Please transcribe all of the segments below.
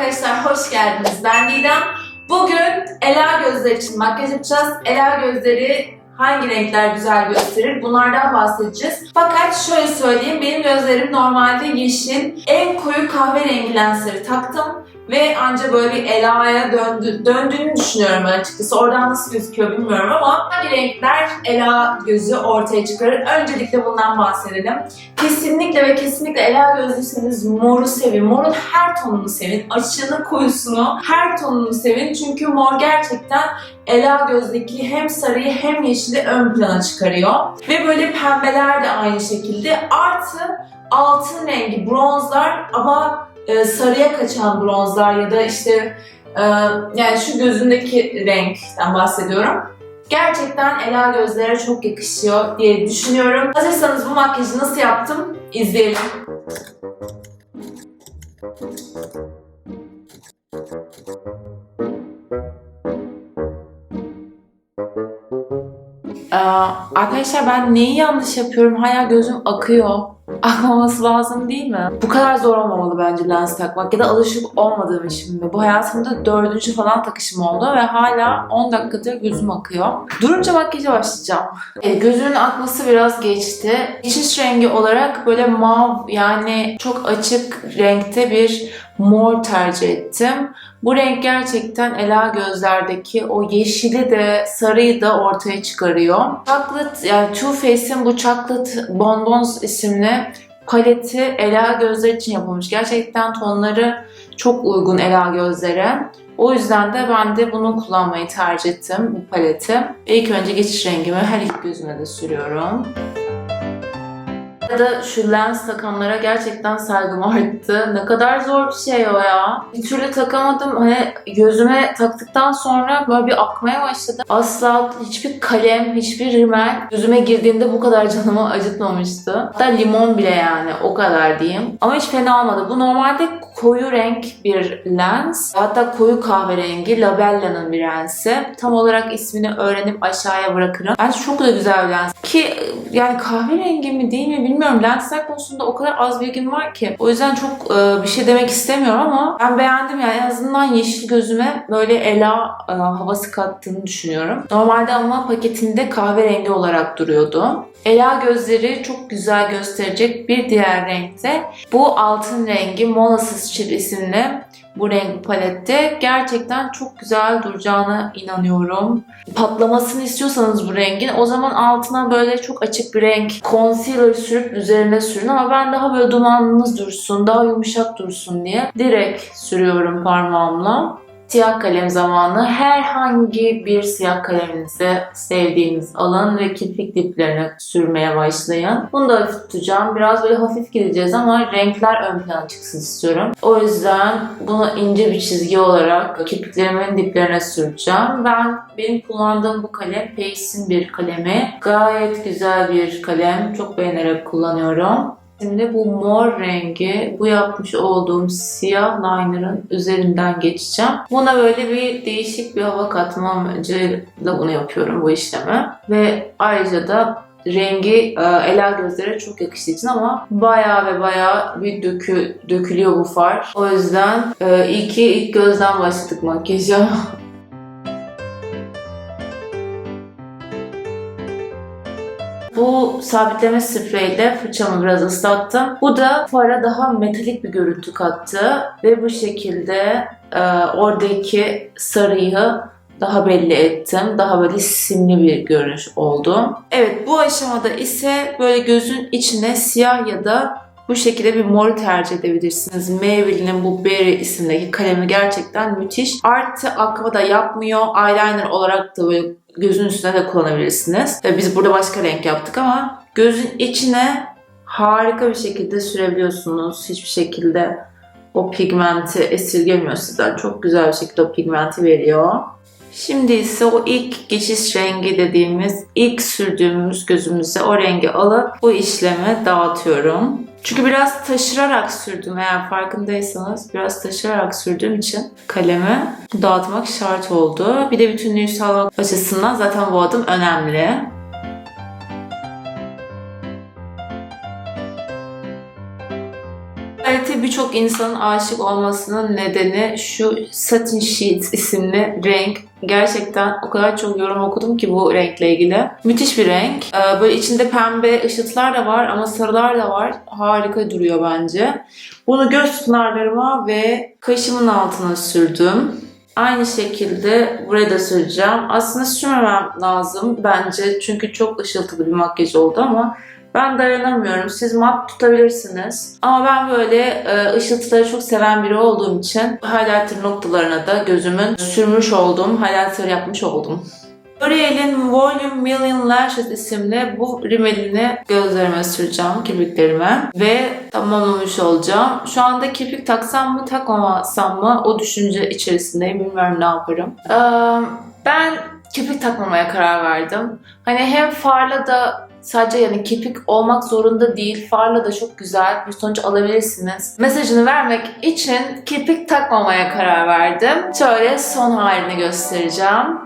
arkadaşlar, hoş geldiniz. Ben Didem. Bugün Ela gözleri için makyaj yapacağız. Ela gözleri hangi renkler güzel gösterir? Bunlardan bahsedeceğiz. Fakat şöyle söyleyeyim, benim gözlerim normalde yeşil. En koyu kahverengi lensleri taktım. Ve anca böyle bir Ela'ya döndü, döndüğünü düşünüyorum ben açıkçası. Oradan nasıl gözüküyor bilmiyorum ama hangi renkler Ela gözü ortaya çıkarır? Öncelikle bundan bahsedelim. Kesinlikle ve kesinlikle Ela gözlüyseniz moru sevin. Morun her tonunu sevin. Açığını, koyusunu, her tonunu sevin. Çünkü mor gerçekten Ela gözdeki hem sarıyı hem yeşili ön plana çıkarıyor. Ve böyle pembeler de aynı şekilde. Artı altın rengi bronzlar ama e, sarıya kaçan bronzlar ya da işte e, yani şu gözündeki renkten bahsediyorum. Gerçekten Ela gözlere çok yakışıyor diye düşünüyorum. Hazırsanız bu makyajı nasıl yaptım izleyelim. Ee, arkadaşlar ben neyi yanlış yapıyorum? Hala gözüm akıyor. Akmaması lazım değil mi? Bu kadar zor olmamalı bence lens takmak ya da alışık olmadığım için mi? Bu hayatımda dördüncü falan takışım oldu ve hala 10 dakikadır gözüm akıyor. Durunca makyaja başlayacağım. E, gözümün akması biraz geçti. Geçiş rengi olarak böyle mav yani çok açık renkte bir mor tercih ettim. Bu renk gerçekten Ela gözlerdeki o yeşili de sarıyı da ortaya çıkarıyor. Chocolate yani Too Faced'in bu Chocolate Bonbons isimli paleti Ela gözler için yapılmış. Gerçekten tonları çok uygun Ela gözlere. O yüzden de ben de bunu kullanmayı tercih ettim bu paleti. İlk önce geçiş rengimi her iki gözüme de sürüyorum. Da şu lens takanlara gerçekten saygım arttı. Ne kadar zor bir şey o ya. Bir türlü takamadım. Hani gözüme taktıktan sonra böyle bir akmaya başladı. Asla hiçbir kalem, hiçbir rimel gözüme girdiğinde bu kadar canımı acıtmamıştı. Hatta limon bile yani o kadar diyeyim. Ama hiç fena olmadı. Bu normalde koyu renk bir lens. Hatta koyu kahverengi Labella'nın bir lensi. Tam olarak ismini öğrenip aşağıya bırakırım. Bence çok da güzel bir lens. Ki yani kahverengi mi değil mi bilmiyorum. Lensler konusunda o kadar az bilgim var ki. O yüzden çok e, bir şey demek istemiyorum ama ben beğendim yani en azından yeşil gözüme böyle ela e, havası kattığını düşünüyorum. Normalde ama paketinde kahverengi olarak duruyordu. Ela gözleri çok güzel gösterecek bir diğer renkte bu altın rengi Molasses Chip isimli bu renk palette gerçekten çok güzel duracağına inanıyorum. Patlamasını istiyorsanız bu rengin o zaman altına böyle çok açık bir renk concealer sürüp üzerine sürün ama ben daha böyle dumanınız dursun, daha yumuşak dursun diye direkt sürüyorum parmağımla. Siyah kalem zamanı. Herhangi bir siyah kaleminizi sevdiğiniz alın ve kirpik diplerine sürmeye başlayın. Bunu da hafif tutacağım. Biraz böyle hafif gideceğiz ama renkler ön plana çıksın istiyorum. O yüzden bunu ince bir çizgi olarak kirpiklerimin diplerine süreceğim. Ben benim kullandığım bu kalem Pace'in bir kalemi. Gayet güzel bir kalem. Çok beğenerek kullanıyorum. Şimdi bu mor rengi bu yapmış olduğum siyah liner'ın üzerinden geçeceğim. Buna böyle bir değişik bir hava katma amacıyla bunu yapıyorum bu işlemi. Ve ayrıca da rengi e, Ela gözlere çok yakıştığı için ama bayağı ve bayağı bir dökü, dökülüyor bu far. O yüzden e, iyi ilk gözden başladık makyaja. Bu sabitleme spreyle fırçamı biraz ıslattım. Bu da fara daha metalik bir görüntü kattı. Ve bu şekilde e, oradaki sarıyı daha belli ettim. Daha böyle simli bir görünüş oldu. Evet bu aşamada ise böyle gözün içine siyah ya da bu şekilde bir mor tercih edebilirsiniz. Maybelline'in bu Berry isimdeki kalemi gerçekten müthiş. Artı akma da yapmıyor. Eyeliner olarak da böyle gözün üstüne de kullanabilirsiniz. Biz burada başka renk yaptık ama gözün içine harika bir şekilde sürebiliyorsunuz. Hiçbir şekilde o pigmenti esirgemiyor sizden. Çok güzel bir şekilde o pigmenti veriyor. Şimdi ise o ilk geçiş rengi dediğimiz ilk sürdüğümüz gözümüze o rengi alıp bu işlemi dağıtıyorum. Çünkü biraz taşırarak sürdüm eğer farkındaysanız. Biraz taşırarak sürdüğüm için kalemi dağıtmak şart oldu. Bir de bütünlüğü sağlamak açısından zaten bu adım önemli. Birçok insanın aşık olmasının nedeni şu Satin Sheets isimli renk. Gerçekten o kadar çok yorum okudum ki bu renkle ilgili. Müthiş bir renk. Ee, Böyle içinde pembe ışıltılar da var ama sarılar da var. Harika duruyor bence. Bunu göz pınarlarıma ve kaşımın altına sürdüm. Aynı şekilde buraya da süreceğim. Aslında sürmemem lazım bence çünkü çok ışıltılı bir makyaj oldu ama ben dayanamıyorum. Siz mat tutabilirsiniz. Ama ben böyle e, ışıltıları çok seven biri olduğum için highlighter noktalarına da gözümün sürmüş olduğum highlighter yapmış oldum. L'Oreal'in Volume Million Lashes isimli bu rimelini gözlerime süreceğim, kirpiklerime ve tamamlamış olacağım. Şu anda kirpik taksam mı takmamasam mı o düşünce içerisindeyim. Bilmiyorum ne yaparım. Ee, ben kirpik takmamaya karar verdim. Hani hem farla da sadece yani kirpik olmak zorunda değil. Farla da çok güzel bir sonuç alabilirsiniz. Mesajını vermek için kirpik takmamaya karar verdim. Şöyle son halini göstereceğim.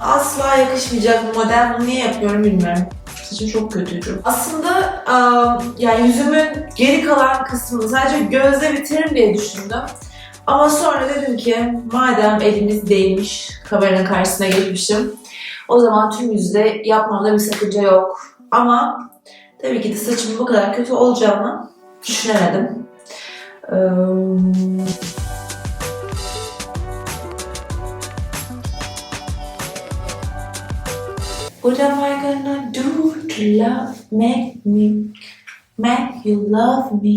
Asla yakışmayacak bir model. Bunu niye yapıyorum bilmiyorum. Saçım çok kötüydü. Aslında yani yüzümün geri kalan kısmını sadece gözle bitiririm diye düşündüm. Ama sonra dedim ki madem elimiz değmiş, kameranın karşısına gelmişim. O zaman tüm yüzde yapmamda bir sakınca yok. Ama tabii ki de saçımın bu kadar kötü olacağını düşünemedim. Ee, What am I gonna do to love, make me, make you love me?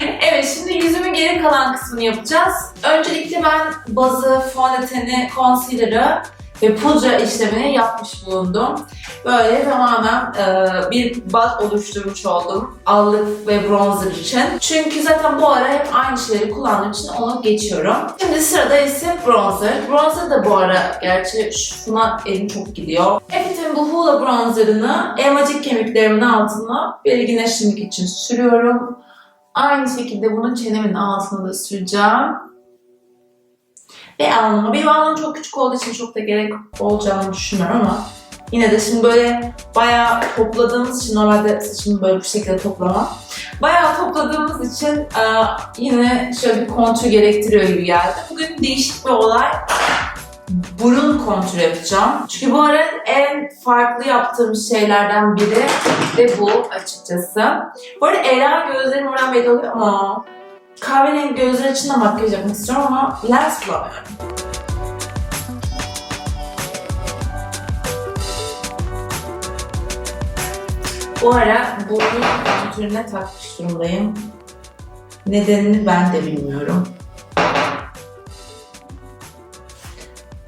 Evet, şimdi yüzümün geri kalan kısmını yapacağız. Öncelikle ben bazı, fondöteni, concealer'ı ve pudra işlemini yapmış bulundum. Böyle tamamen e, bir baz oluşturmuş oldum allık ve bronzer için. Çünkü zaten bu ara hep aynı şeyleri kullandığım için onu geçiyorum. Şimdi sırada ise bronzer. Bronzer da bu ara gerçi şuna elim çok gidiyor. Effie'nin bu Hoola bronzerını elmacık kemiklerimin altına belirginleştirmek için sürüyorum. Aynı şekilde bunu çenemin altına da süreceğim. Ve alnıma. Benim alnım çok küçük olduğu için çok da gerek olacağını düşünmüyorum ama yine de şimdi böyle bayağı topladığımız için normalde saçımı böyle bu şekilde toplamam. Bayağı topladığımız için e, yine şöyle bir kontür gerektiriyor gibi geldi. Bugün değişik bir olay. Burun kontür yapacağım. Çünkü bu ara en farklı yaptığım şeylerden biri de bu açıkçası. Bu arada Ela gözlerim oradan belli oluyor ama kahverengi gözler için de makyaj yapmak istiyorum ama lens bulamıyorum. Bu ara burun kontürüne takmış durumdayım. Nedenini ben de bilmiyorum.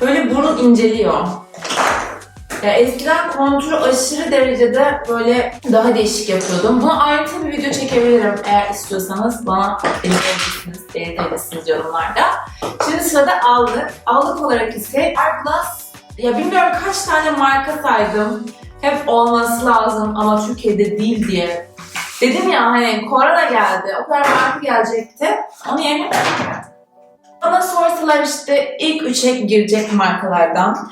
Böyle burun inceliyor. Ya eskiden kontürü aşırı derecede böyle daha değişik yapıyordum. Bunu ayrıntılı bir video çekebilirim eğer istiyorsanız. Bana belirtebilirsiniz, belirtebilirsiniz yorumlarda. Şimdi sırada allık. Allık olarak ise Arglass. Ya bilmiyorum kaç tane marka saydım. Hep olması lazım ama Türkiye'de değil diye. Dedim ya hani korona geldi. O kadar marka gelecekti. Onu yerine bana sorsalar işte ilk üçe girecek markalardan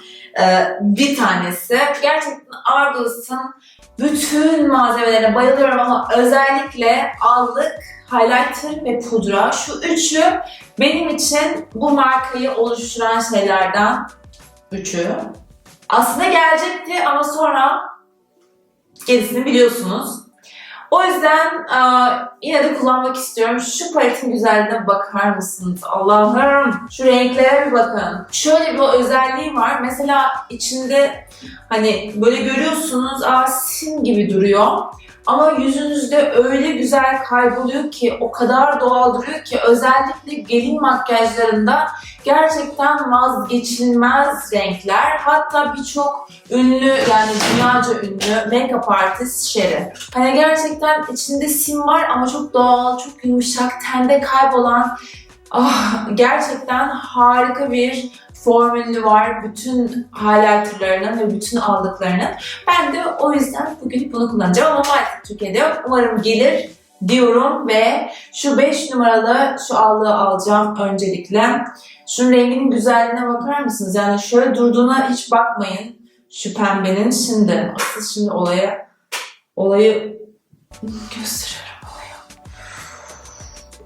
bir tanesi. Gerçekten Argos'un bütün malzemelerine bayılıyorum ama özellikle allık, highlighter ve pudra. Şu üçü benim için bu markayı oluşturan şeylerden üçü. Aslında gelecekti ama sonra gerisini biliyorsunuz. O yüzden e, yine de kullanmak istiyorum. Şu paletin güzelliğine bakar mısınız? Allah'ım şu renklere bir bakın. Şöyle bir özelliği var. Mesela içinde hani böyle görüyorsunuz aa gibi duruyor. Ama yüzünüzde öyle güzel kayboluyor ki, o kadar doğal duruyor ki özellikle gelin makyajlarında gerçekten vazgeçilmez renkler. Hatta birçok ünlü yani dünyaca ünlü make-up artist Sherry. Hani gerçekten içinde sim var ama çok doğal, çok yumuşak, tende kaybolan ah, gerçekten harika bir formülü var. Bütün highlighterlarının ve bütün aldıklarının. Ben de o yüzden bugün bunu kullanacağım ama maalesef Türkiye'de yok. Umarım gelir diyorum ve şu 5 numaralı şu allığı alacağım öncelikle. Şunun renginin güzelliğine bakar mısınız? Yani şöyle durduğuna hiç bakmayın şu pembenin. Şimdi asıl şimdi olaya olayı gösteriyorum olayı.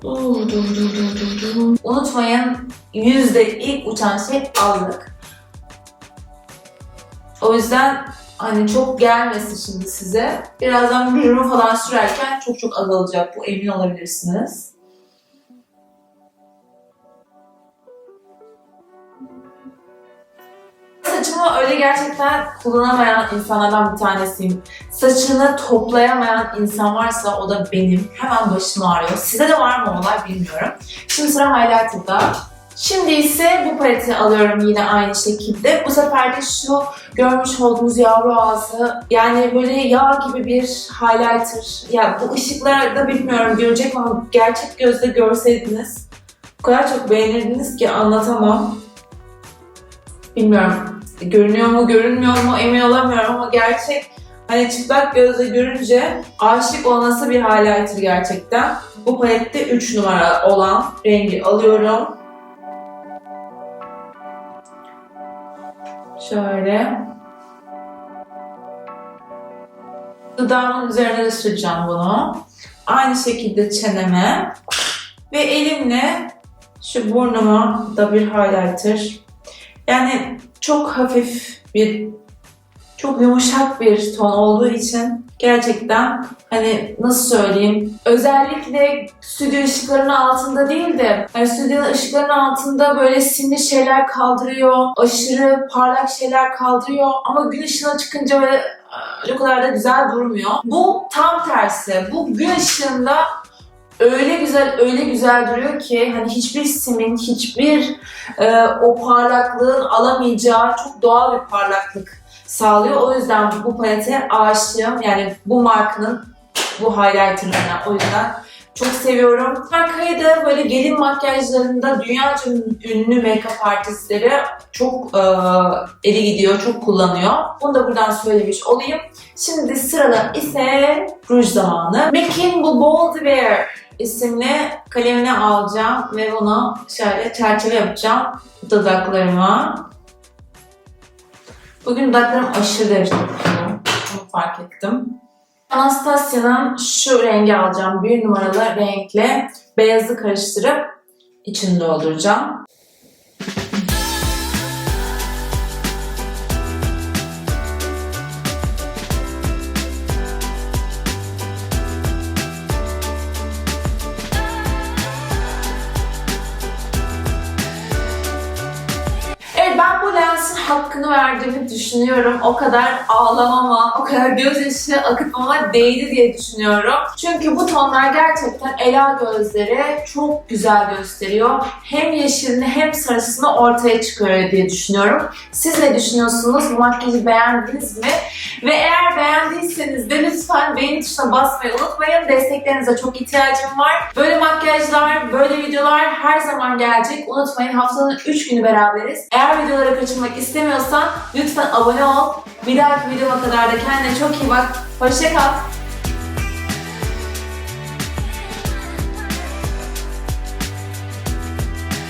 Dur dur dur dur dur. Unutmayın yüzde ilk uçan şey allık. O yüzden hani çok gelmesin şimdi size. Birazdan rujumu falan sürerken çok çok azalacak bu emin olabilirsiniz. Saçımı öyle gerçekten kullanamayan insanlardan bir tanesiyim. Saçını toplayamayan insan varsa o da benim. Hemen başım ağrıyor. Size de var mı olay bilmiyorum. Şimdi sıra highlighter'da. Şimdi ise bu paleti alıyorum yine aynı şekilde. Bu sefer de şu görmüş olduğunuz yavru ağzı yani böyle yağ gibi bir highlighter. Ya bu ışıklarda bilmiyorum görecek ama gerçek gözle görseydiniz o kadar çok beğenirdiniz ki anlatamam. Bilmiyorum görünüyor mu görünmüyor mu emin olamıyorum ama gerçek hani çıplak gözle görünce aşık olması bir highlighter gerçekten. Bu palette 3 numara olan rengi alıyorum. Şöyle. Dudağımın üzerine de süreceğim bunu. Aynı şekilde çeneme. Ve elimle şu burnuma da bir highlighter. Yani çok hafif bir, çok yumuşak bir ton olduğu için gerçekten hani nasıl söyleyeyim özellikle stüdyo ışıklarının altında değil de hani stüdyo ışıklarının altında böyle simli şeyler kaldırıyor, aşırı parlak şeyler kaldırıyor ama gün ışığına çıkınca böyle o kadar da güzel durmuyor. Bu tam tersi. Bu gün ışığında öyle güzel öyle güzel duruyor ki hani hiçbir simin hiçbir e, o parlaklığın alamayacağı çok doğal bir parlaklık sağlıyor. O yüzden bu palete aşığım. Yani bu markanın bu highlighterlarına. O yüzden çok seviyorum. Markayı da böyle gelin makyajlarında dünyaca ünlü make-up artistleri çok e, eli gidiyor, çok kullanıyor. Bunu da buradan söylemiş olayım. Şimdi sırada ise ruj zamanı. MAC'in bu Bold Wear isimli kalemini alacağım ve bunu şöyle çerçeve yapacağım dudaklarıma. Bugün dudaklarım aşırı derecede kuruyor. Bunu fark ettim. Anastasia'nın şu rengi alacağım. Bir numaralı renkle beyazı karıştırıp içini dolduracağım. Hakkını verdiğimi düşünüyorum. O kadar ağlamama, o kadar gözyaşı akıtmama değdi diye düşünüyorum. Çünkü bu tonlar gerçekten Ela gözleri çok güzel gösteriyor. Hem yeşilini hem sarısını ortaya çıkıyor diye düşünüyorum. Siz ne düşünüyorsunuz? Bu makyajı beğendiniz mi? Ve eğer beğendiyseniz de lütfen beğeni tuşuna basmayı unutmayın. Desteklerinize çok ihtiyacım var. Böyle makyajlar, böyle videolar her zaman gelecek. Unutmayın haftanın 3 günü beraberiz. Eğer videoları kaçırmak istemiyorsan lütfen abone ol. Bir dahaki videoma kadar da kendine çok iyi bak. Hoşça kal.